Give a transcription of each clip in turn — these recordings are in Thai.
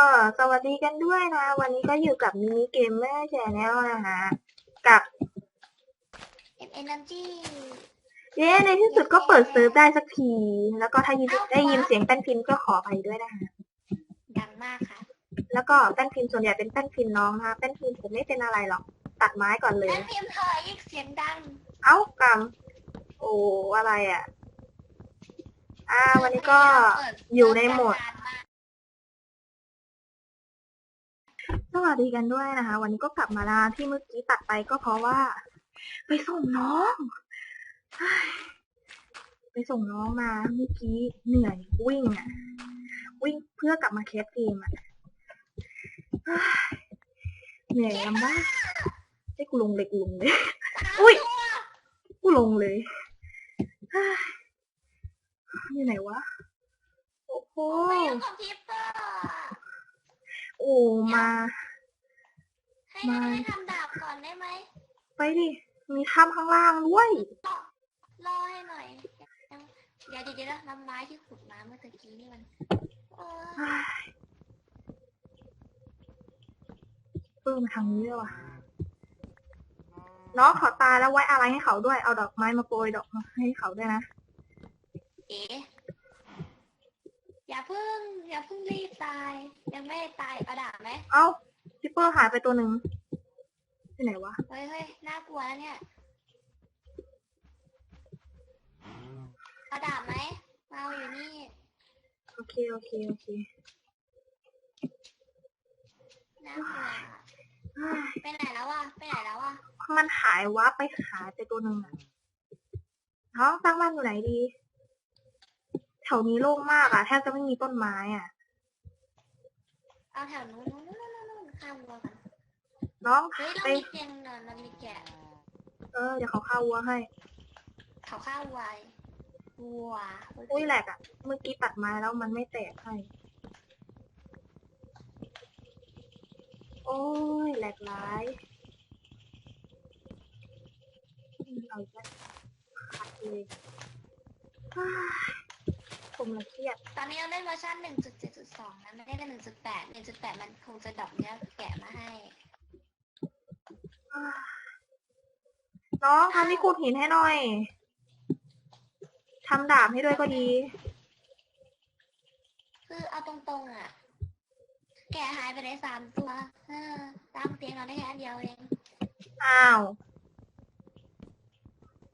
ก็สวัสดีกันด้วยนะ วันนี้ก็อยู่กับมินิเกมเมอร์แชนแนลนะคะกับเอ็มเอ็นนันจีเย้ในที่สุดก็เปิดเซิร์ฟได้สักที แล้วก็ถ้ายินได้ยินเสียงแป้นพิมพ์ก็ขอไปด้วยนะคะ ดังมากค่ะแล้วก็แป้นพิมพ์ส่วนใหญ่เป็นแป้นพิมพ์น้องนะคะแป้นพิมพ์ผมไม่เป็นอะไรหรอก ตัดไม้ก่อนเลยแม่พิมพ์เธออีกเสียงดัง เอ้ากำโอ้อะไรอะ อ่า วันนี้ก็อยู่ในโหมด สวัสดีกันด้วยนะคะ วันนี้ก็กลับมาแล้วที่เมื่อกี้ตัดไปก็เพราะว่า ไปส่งน้องไปส่งน้องมาเมื่อกี้เหนื่อยวิ่งอะ วิ่งเพื่อกลับมาแคสเกมอะเหนื่อยลำบากให้กูลงเลยกูลงเลยอุ้ยกูลงเลยเฮ้ยอยู่ไหนวะโอ้โหคอมพิวเตอร์ โอ้มา ให้มา ให้ทำดาบก่อนได้ไหมไปดิ มีถ้ำข้างล่างด้วย รอให้หน่อยยังเดี๋ยวเดี๋ยวเดี๋ยวน้ำไม้ที่ขุดมาเมื่อตะกี้นี่มันเออเฮ้ยเออมาทางนี้เลยว่ะน้องขอตายแล้วไว้อะไรให้เขาด้วย เอาดอกไม้มาโปรยดอกมาให้เขาด้วยนะ เอ๋อย่าเพิ่งอย่าเพิ่งรีบตาย ยังไม่ได้ตายเอาดาบไหมเอ้าซิปเปอร์หายไปตัวหนึ่งที่ไหนวะ เฮ้ยเฮ้ยน่ากลัวแล้วเนี่ยเอาดาบไหมมาเอาอยู่นี่โอเค โอเค โอเคน่ากลัวเฮ้ยไปไหนแล้ววะไปไหนแล้ววะมันหายวับไปหายไปตัวหนึ่งอะน้องตั้งบ้านอยู่ไหนดีแถวนี้โล่งมากอะแทบจะไม่มีต้นไม้อะเอาแถวนู้นนู้นนู้นนู้นนู้นข้ามวัวกันน้องเฮ้ยเราไป มีเตียงนอนเรามีแกะเออเดี๋ยวเขาฆ่าวัวให้ เขาข้าววัววัวอุ้ยแหลกอะเมื่อกี้ตัดไม้แล้วมันไม่แตกให้ โอ้ยแหลกร้ายอืมเอาอีกแล้วขาดเลยอ้าย ผมละเครียด ตอนนี้เราเล่นเวอร์ชัน1.7.2 นะไม่ได้เล่น1.8 1.8 มันคงจะดรอปเนื้อแกะมาให้อ้ายน้องทำที่ขุดหินให้หน่อยทำดาบให้ด้วยก็ดี คือเอาตรงๆอะ แกะหายไปเลยสามตัวเออตามเตียงเราได้แค่อันเดียวเอง อ้าว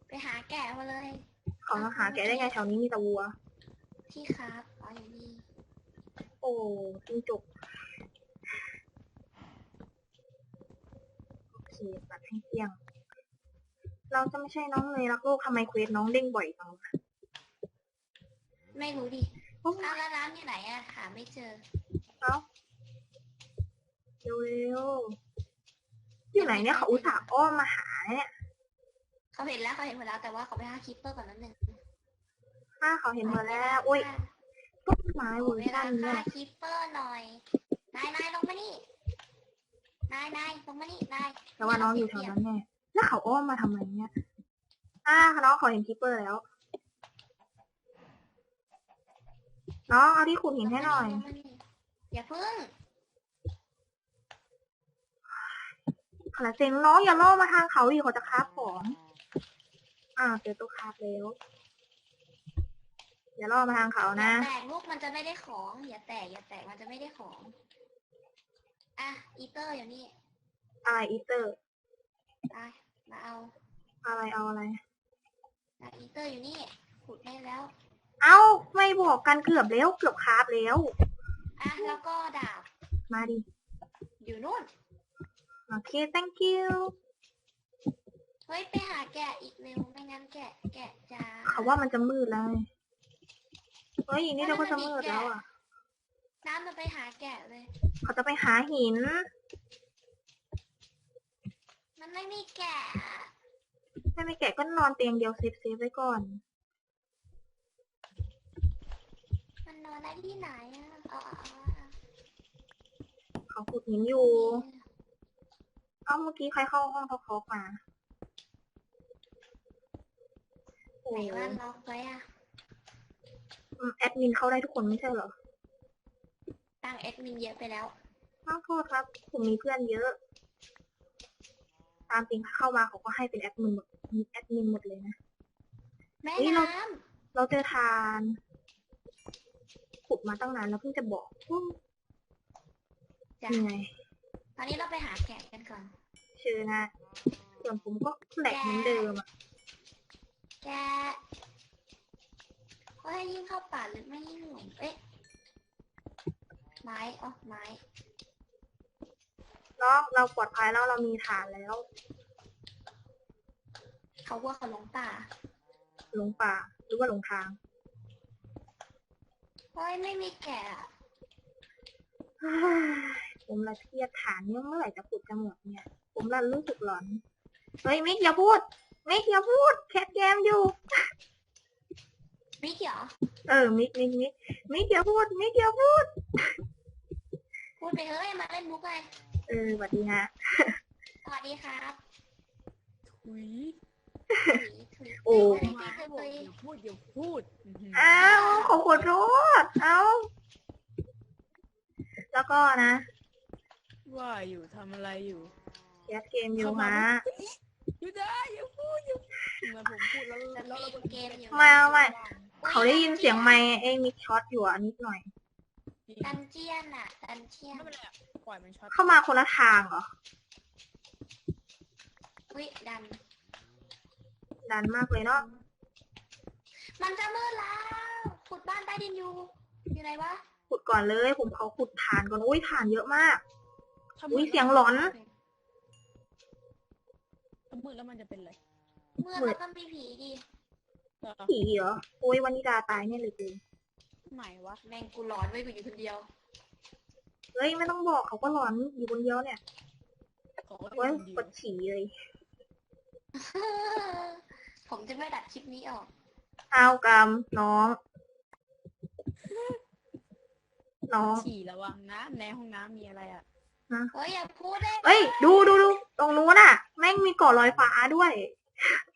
ไปหาแกะมาเลยเขามาหาแกได้ไงแถวนี้มีแต่วัว ที่ครับอ๋ออยู่นี่โอ้จิ้งจกโอเคตัดให้เกลี้ยง เราจะไม่ใช่น้องเลยรักโลกทำไมเควสน้องเด้งบ่อยจังวะไม่รู้ดิโอ้อ้าวแล้วร้านอยู่ไหนอะหาไม่เจอเอ้าเร็วๆอยู่ไหนเนี่ยเขาอุตส่าห์อ้อมมาหาเนี่ยเขาเห็นแล้วเขาเห็นหมดแล้วแต่ว่าเขาไปหาคิปเปอร์ก่อนนั้นหนึ่ง ถ้าเขาเห็นเธอแล้ว อุ้ยต้นไม้เวอร์เวชัลานฆ่าเนี่ยคิปเปอร์หน่อย นายนายลงมานี่ นายนายลงมานี่ นายแต่ว่าน้องอยู่แถวนั้นแน่แล้วเขาอ้อมมาทำไมเนี่ย อ่าน้องเขาเห็นคิปเปอร์แล้ว น้องเอาที่ขุดหินให้หน่อย ลงมานี่อย่าเพิ่งขนาดเซ็งน้องอย่าล่อมาทางเขาดิเขาจะคาบของ อ่าเจอตัวคาบแล้ว อย่าล่อมาทางเขาอย่านะ แตกลูกมันจะไม่ได้ของ อย่าแตกอย่าแตกมันจะไม่ได้ของ อะอีเตอร์อยู่นี่อะไรอีเตอร์ไปมาเอาอะไรเอาอะไร อะอีเตอร์อยู่นี่ขุดให้แล้ว เอ้าไม่บอกกันเกือบแล้วเกือบคาบแล้ว อะแล้วก็ดาบมาดิ อยู่นู่น โอเค thank you เฮ้ยไปหาแกะอีกเร็วไม่งั้นแกะแกะจะเขาว่ามันจะมืดแล้วไง เฮ้ยนี่เราก็จะมืดแล้วอะ น้ำมันไปหาแกะเลย เขาจะไปหาหิน มันไม่มีแกะอะถ้าไม่แกะก็นอนเตียงเดียวเซฟเซฟไว้ก่อน มันนอนได้ที่ไหนอะอ๋ออ๋ออ๋อเขาขุดหินอยู่ เอ้าเมื่อกี้ใครเข้าห้องเขาเคาะมาโอ้ไหนโหว่าล็อกไว้อะอืม แอดมินเข้าได้ทุกคนไม่ใช่เหรอต่างแออดมินเยอะไปแล้ว ขอโทษครับ ผมมีเพื่อนเยอะ ตามจริงเข้ามาเขาก็ให้เป็นแอดมินหมดแอดมินหมดเลยนะ แม่เฮ้ยเรา น้เราเจอทานขุดมาตั้งนานแล้วเพิ่งจะบอกอืมำจ้ะยังไง ตอนนี้เราไปหาแกะกันก่อนชื่อนะ ส่วนผมก็แหลกเหมือนเดิมอะแกะเขาให้ยิ่งเข้าป่าหรือไม่ยิ่งหลงเอ๊ะ ไม้อ๋อไม้น้องเราปลอดภัยแล้วเรามีฐานแล้วเขาว่าเขาหลงป่า หลงป่าหรือว่าหลงทางเฮ้ยไม่มีแกะอะเฮ้ยผมละเครียดฐานเนี่ยเมื่อไหร่จะขุดจะหมดเนี่ย ผมละรู้สึกหลอน เฮ้ยมิกอย่าพูดมิกอย่าพูดแคทเกมอยู่ มิกเหรอเออ มิกมิกมิกมิกอย่าพูด มิกอย่าพูด พูดไปเฮ้ยมาเล่นมุกไงเออสวัสดีฮะ สวัสดีครับถุยถุยถุยโอ้ ถุยมาถุยบอกถุยอย่าพูดอย่าพูดอื้อหืออ้าวขอขอโทษเอาแล้วก็นะ ว่าอยู่ทำอะไรอยู่แคทเกมอยู่มาอยู่ได้อย่าพูดอย่าพูดเหมือนผมพูดแล้วจะแล้วเราเล่นเกมอยู่ไม่เอาไม่ เขาได้ยินเสียงไมค์ไอ้มิกช็อตอยู่อะนิดหน่อย ดันเจียนอะดันเจียนไม่เป็นไรอะปล่อยมันช็อตเข้ามาคนละทางเหรออุ้ยดัน ดันมากเลยเนาะ มันจะมืดแล้วขุดบ้านใต้ดินอยู่ อยู่ไหนวะขุดก่อนเลย ผมเขาขุดฐานก่อน อุ้ยฐานเยอะมาก ถ้าอุ๊มืยดเสียงหลอน ถ้ามืดแล้วมันจะเป็นอะไรมืดแล้วก็มีผีดิเหรอ ผีเหรอโอ้ยวันนิดาตายแน่เลยเจไหนวะแม่งกูหลอนไว้กูอยู่คนเดียวเฮ้ยไม่ต้องบอกเขาก็หลอนอยู่คนเดียวเนี่ยขอว่าโอ้ยเป็นปวดฉี่เลยผมจะไม่ดัดคลิปนี้ออกอ้าวกรรมน้อง น้อง ฉี่ระวังนะในห้องน้ำมีอะไรอะเฮ้ยอย่าพูดได้เฮ้ย ดูดูดูตรงนู้นน่ะ แม่งมีเกาะลอยฟ้าด้วยใคร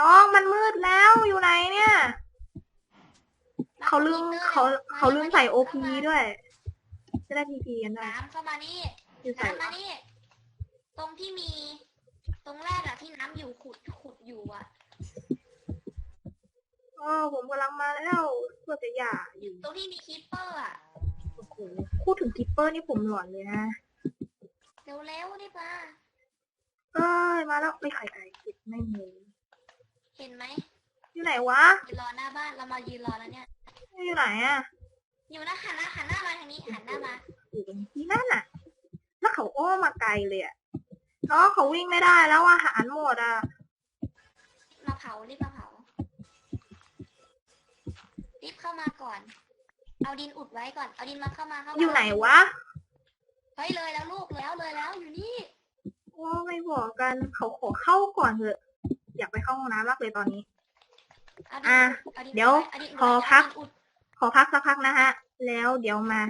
น้องมันมืดแล้วอยู่ไหนเนี่ย เขาลืมเขาเขาลืมใส่โอพีด้วย จะได้ทีพีกันได้น้ำเข้ามานี่คือใส่น้ำมานี่ ตรงที่มี ตรงแรกอะที่น้ำอยู่ขุดขุดอยู่อะเออผมกำลังมาแล้วเพื่อจะหย่าอยู่ตรงที่มีคิปเปอร์อะโอ้โหพูดถึงกิปเปอร์นี่ผมหลอนเลยนะเร็วๆนี่ปะเอ้ยมาแล้วไม่ไข่ไก่กิดไม่มี เห็นไหมอยู่ไหนวะยืนรอหน้าบ้านเรามายืนรอแล้วเนี่ย อยู่ไหนอะอยู่นะหันหน้าหันหน้ามาทางนี้หันหน้ามาอยู่ตรงที่นั่นน่ะแล้วเขาอ้อมมาไกลเลยอะน้องเขาวิ่งไม่ได้แล้วอาหารหมดอะมาเผารีบมาเผารีบเข้ามาก่อน เอาดินอุดไว้ก่อน เอาดินมาเข้ามาเข้ามาอยู่ไหนวะเฮ้ยเลยแล้วลูกแล้วเลยแล้วอยู่นี่โอ้ไม่บอกกันเขาขอเข้าก่อนเถอะ อยากไปเข้าห้องน้ำมากเลยตอนนี้เอาอะดินอุดเอาดินเดี๋ยวไเอาดินพอไว้พักเาดินอุดขอพักสักพักนะฮะ แล้วเดี๋ยวมา